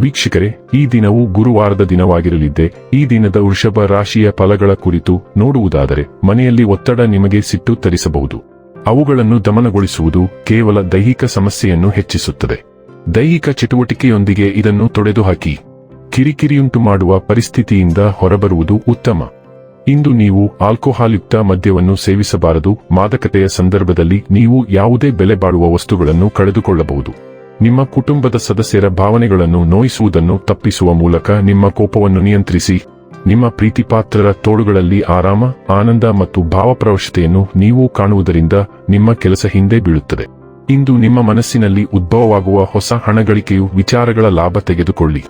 ವೀಕ್ಷಕರೇ, ಈ ದಿನವು ಗುರುವಾರದ ದಿನವಾಗಿರಲಿದ್ದೆ, ಈ ದಿನದ ವೃಷಭ ರಾಶಿಯ ಫಲಗಳ ಕುರಿತು ನೋಡುವುದಾದರೆ, ಮನೆಯಲ್ಲಿ ಒತ್ತಡ ನಿಮಗೆ ಸಿಟ್ಟು ತರಿಸಬಹುದು. ಅವುಗಳನ್ನು ದಮನಗೊಳಿಸುವುದು ಕೇವಲ ದೈಹಿಕ ಸಮಸ್ಯೆಯನ್ನು ಹೆಚ್ಚಿಸುತ್ತದೆ. ದೈಹಿಕ ಚಟುವಟಿಕೆಯೊಂದಿಗೆ ಇದನ್ನು ತೊಡೆದುಹಾಕಿ. ಕಿರಿಕಿರಿಯುಂಟು ಮಾಡುವ ಪರಿಸ್ಥಿತಿಯಿಂದ ಹೊರಬರುವುದು ಉತ್ತಮ. ಇಂದು ನೀವು ಆಲ್ಕೋಹಾಲ್ಯುಕ್ತ ಮದ್ಯವನ್ನು ಸೇವಿಸಬಾರದು, ಮಾದಕತೆಯ ಸಂದರ್ಭದಲ್ಲಿ ನೀವು ಯಾವುದೇ ಬೆಲೆ ಬಾಳುವ ವಸ್ತುಗಳನ್ನು ಕಳೆದುಕೊಳ್ಳಬಹುದು. ನಿಮ್ಮ ಕುಟುಂಬದ ಸದಸ್ಯರ ಭಾವನೆಗಳನ್ನು ನೋಯಿಸುವುದನ್ನು ತಪ್ಪಿಸುವ ಮೂಲಕ ನಿಮ್ಮ ಕೋಪವನ್ನು ನಿಯಂತ್ರಿಸಿ, ನಿಮ್ಮ ಪ್ರೀತಿಪಾತ್ರರ ತೋಳುಗಳಲ್ಲಿ ಆರಾಮ, ಆನಂದ ಮತ್ತು ಭಾವಪ್ರವಶತೆಯನ್ನು ನೀವು ಕಾಣುವುದರಿಂದ ನಿಮ್ಮ ಕೆಲಸ ಹಿಂದೆ ಬೀಳುತ್ತದೆ. ಇಂದು ನಿಮ್ಮ ಮನಸ್ಸಿನಲ್ಲಿ ಉದ್ಭವವಾಗುವ ಹೊಸ ಹಣಗಳಿಕೆಯು ವಿಚಾರಗಳ ಲಾಭ ತೆಗೆದುಕೊಳ್ಳಿ.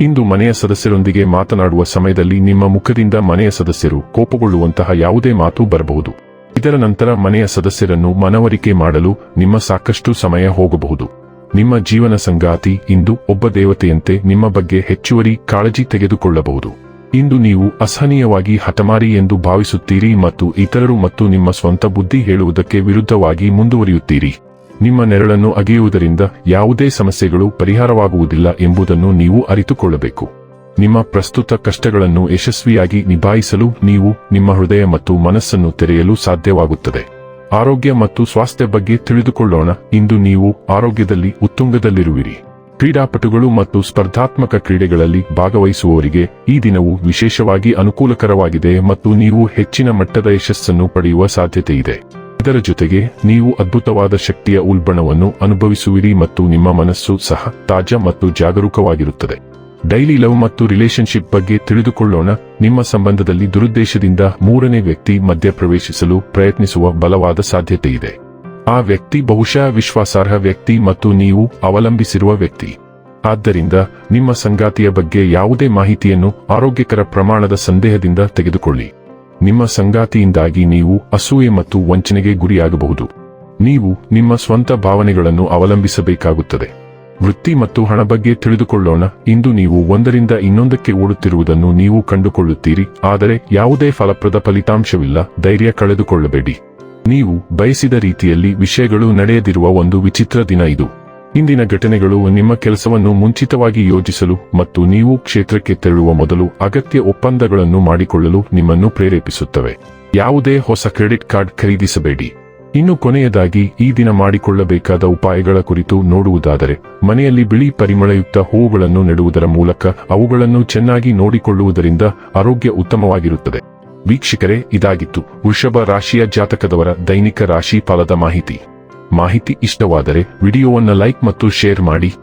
ಇಂದು ಮನೆಯ ಸದಸ್ಯರೊಂದಿಗೆ ಮಾತನಾಡುವ ಸಮಯದಲ್ಲಿ ನಿಮ್ಮ ಮುಖದಿಂದ ಮನೆಯ ಸದಸ್ಯರು ಕೋಪಗೊಳ್ಳುವಂತಹ ಯಾವುದೇ ಮಾತು ಬರಬಹುದು. ಇದರ ನಂತರ ಮನೆಯ ಸದಸ್ಯರನ್ನು ಮನವರಿಕೆ ಮಾಡಲು ನಿಮ್ಮ ಸಾಕಷ್ಟು ಸಮಯ ಹೋಗಬಹುದು. ನಿಮ್ಮ ಜೀವನ ಸಂಗಾತಿ ಇಂದು ಒಬ್ಬ ದೇವತೆಯಂತೆ ನಿಮ್ಮ ಬಗ್ಗೆ ಹೆಚ್ಚುವರಿ ಕಾಳಜಿ ತೆಗೆದುಕೊಳ್ಳಬಹುದು. ಇಂದು ನೀವು ಅಸಹನೀಯವಾಗಿ ಹಠಮಾರಿ ಎಂದು ಭಾವಿಸುತ್ತೀರಿ ಮತ್ತು ಇತರರು ಮತ್ತು ನಿಮ್ಮ ಸ್ವಂತ ಬುದ್ಧಿ ಹೇಳುವುದಕ್ಕೆ ವಿರುದ್ಧವಾಗಿ ಮುಂದುವರಿಯುತ್ತೀರಿ. ನಿಮ್ಮ ನೆರಳನ್ನು ಅಗೆಯುವುದರಿಂದ ಯಾವುದೇ ಸಮಸ್ಯೆಗಳು ಪರಿಹಾರವಾಗುವುದಿಲ್ಲ ಎಂಬುದನ್ನು ನೀವು ಅರಿತುಕೊಳ್ಳಬೇಕು. ನಿಮ್ಮ ಪ್ರಸ್ತುತ ಕಷ್ಟಗಳನ್ನು ಯಶಸ್ವಿಯಾಗಿ ನಿಭಾಯಿಸಲು ನೀವು ನಿಮ್ಮ ಹೃದಯ ಮತ್ತು ಮನಸ್ಸನ್ನು ತೆರೆಯಲು ಸಾಧ್ಯವಾಗುತ್ತದೆ. ಆರೋಗ್ಯ ಮತ್ತು ಸ್ವಾಸ್ಥ್ಯ ಬಗ್ಗೆ ತಿಳಿದುಕೊಳ್ಳೋಣ. ಇಂದು ನೀವು ಆರೋಗ್ಯದಲ್ಲಿ ಉತ್ತುಂಗದಲ್ಲಿರುವಿರಿ. ಕ್ರೀಡಾಪಟುಗಳು ಮತ್ತು ಸ್ಪರ್ಧಾತ್ಮಕ ಕ್ರೀಡೆಗಳಲ್ಲಿ ಭಾಗವಹಿಸುವವರಿಗೆ ಈ ದಿನವು ವಿಶೇಷವಾಗಿ ಅನುಕೂಲಕರವಾಗಿದೆ ಮತ್ತು ನೀವು ಹೆಚ್ಚಿನ ಮಟ್ಟದ ಯಶಸ್ಸನ್ನು ಪಡೆಯುವ ಸಾಧ್ಯತೆ ಇದೆ. ಇದರ ಜೊತೆಗೆ ನೀವು ಅದ್ಭುತವಾದ ಶಕ್ತಿಯ ಉಲ್ಬಣವನ್ನು ಅನುಭವಿಸುವಿರಿ ಮತ್ತು ನಿಮ್ಮ ಮನಸ್ಸು ಸಹ ತಾಜಾ ಮತ್ತು ಜಾಗರೂಕವಾಗಿರುತ್ತದೆ. ಡೈಲಿ ಲವ್ ಮತ್ತು ರಿಲೇಶನ್ಶಿಪ್ ಬಗ್ಗೆ ತಿಳಿದುಕೊಳ್ಳೋಣ. ನಿಮ್ಮ ಸಂಬಂಧದಲ್ಲಿ ದುರುದ್ದೇಶದಿಂದ ಮೂರನೇ ವ್ಯಕ್ತಿ ಮಧ್ಯಪ್ರವೇಶಿಸಲು ಪ್ರಯತ್ನಿಸುವ ಬಲವಾದ ಸಾಧ್ಯತೆಯಿದೆ ಆ ವ್ಯಕ್ತಿ ಬಹುಶಃ ವಿಶ್ವಾಸಾರ್ಹ ವ್ಯಕ್ತಿ ಮತ್ತು ನೀವು ಅವಲಂಬಿಸಿರುವ ವ್ಯಕ್ತಿ. ಆದ್ದರಿಂದ ನಿಮ್ಮ ಸಂಗಾತಿಯ ಬಗ್ಗೆ ಯಾವುದೇ ಮಾಹಿತಿಯನ್ನು ಆರೋಗ್ಯಕರ ಪ್ರಮಾಣದ ಸಂದೇಹದಿಂದ ತೆಗೆದುಕೊಳ್ಳಿ. ನಿಮ್ಮ ಸಂಗಾತಿಯಿಂದಾಗಿ ನೀವು ಅಸೂಯೆ ಮತ್ತು ವಂಚನೆಗೆ ಗುರಿಯಾಗಬಹುದು. ನೀವು ನಿಮ್ಮ ಸ್ವಂತ ಭಾವನೆಗಳನ್ನು ಅವಲಂಬಿಸಬೇಕಾಗುತ್ತದೆ. ವೃತ್ತಿ ಮತ್ತು ಹಣ ಬಗ್ಗೆ ತಿಳಿದುಕೊಳ್ಳೋಣ. ಇಂದು ನೀವು ಒಂದರಿಂದ ಇನ್ನೊಂದಕ್ಕೆ ಓಡುತ್ತಿರುವುದನ್ನು ನೀವು ಕಂಡುಕೊಳ್ಳುತ್ತೀರಿ. ಆದರೆ ಯಾವುದೇ ಫಲಪ್ರದ ಫಲಿತಾಂಶವಿಲ್ಲ. ಧೈರ್ಯ ಕಳೆದುಕೊಳ್ಳಬೇಡಿ. ನೀವು ಬಯಸಿದ ರೀತಿಯಲ್ಲಿ ವಿಷಯಗಳು ನಡೆಯದಿರುವ ಒಂದು ವಿಚಿತ್ರ ದಿನ ಇದು. ಇಂದಿನ ಘಟನೆಗಳು ನಿಮ್ಮ ಕೆಲಸವನ್ನು ಮುಂಚಿತವಾಗಿ ಯೋಜಿಸಲು ಮತ್ತು ನೀವು ಕ್ಷೇತ್ರಕ್ಕೆ ತೆರಳುವ ಮೊದಲು ಅಗತ್ಯ ಒಪ್ಪಂದಗಳನ್ನು ಮಾಡಿಕೊಳ್ಳಲು ನಿಮ್ಮನ್ನು ಪ್ರೇರೇಪಿಸುತ್ತವೆ. ಯಾವುದೇ ಹೊಸ ಕ್ರೆಡಿಟ್ ಕಾರ್ಡ್ ಖರೀದಿಸಬೇಡಿ. ಇನ್ನು ಕೊನೆಯದಾಗಿ ಈ ದಿನ ಮಾಡಿಕೊಳ್ಳಬೇಕಾದ ಉಪಾಯಗಳ ಕುರಿತು ನೋಡುವುದಾದರೆ, ಮನೆಯಲ್ಲಿ ಬಿಳಿ ಪರಿಮಳಯುಕ್ತ ಹೂವುಗಳನ್ನು ನೆಡುವುದರ ಮೂಲಕ ಅವುಗಳನ್ನು ಚೆನ್ನಾಗಿ ನೋಡಿಕೊಳ್ಳುವುದರಿಂದ ಆರೋಗ್ಯ ಉತ್ತಮವಾಗಿರುತ್ತದೆ. ವೀಕ್ಷಕರೇ, ಇದಾಗಿತ್ತು ವೃಷಭ ರಾಶಿಯ ಜಾತಕದವರ ದೈನಿಕ ರಾಶಿ ಫಲದ ಮಾಹಿತಿ. ಮಾಹಿತಿ ಇಷ್ಟವಾದರೆ ವಿಡಿಯೋವನ್ನು ಲೈಕ್ ಮತ್ತು ಶೇರ್ ಮಾಡಿ.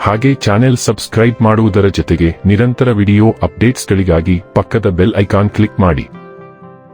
ಹಾಗೆ ಚಾನೆಲ್ ಸಬ್ಸ್ಕ್ರೈಬ್ ಮಾಡುವುದರ ಜೊತೆಗೆ ನಿರಂತರ ವಿಡಿಯೋ ಅಪ್ಡೇಟ್ಸ್ಗಳಿಗಾಗಿ ಪಕ್ಕದ ಬೆಲ್ ಐಕಾನ್ ಕ್ಲಿಕ್ ಮಾಡಿ.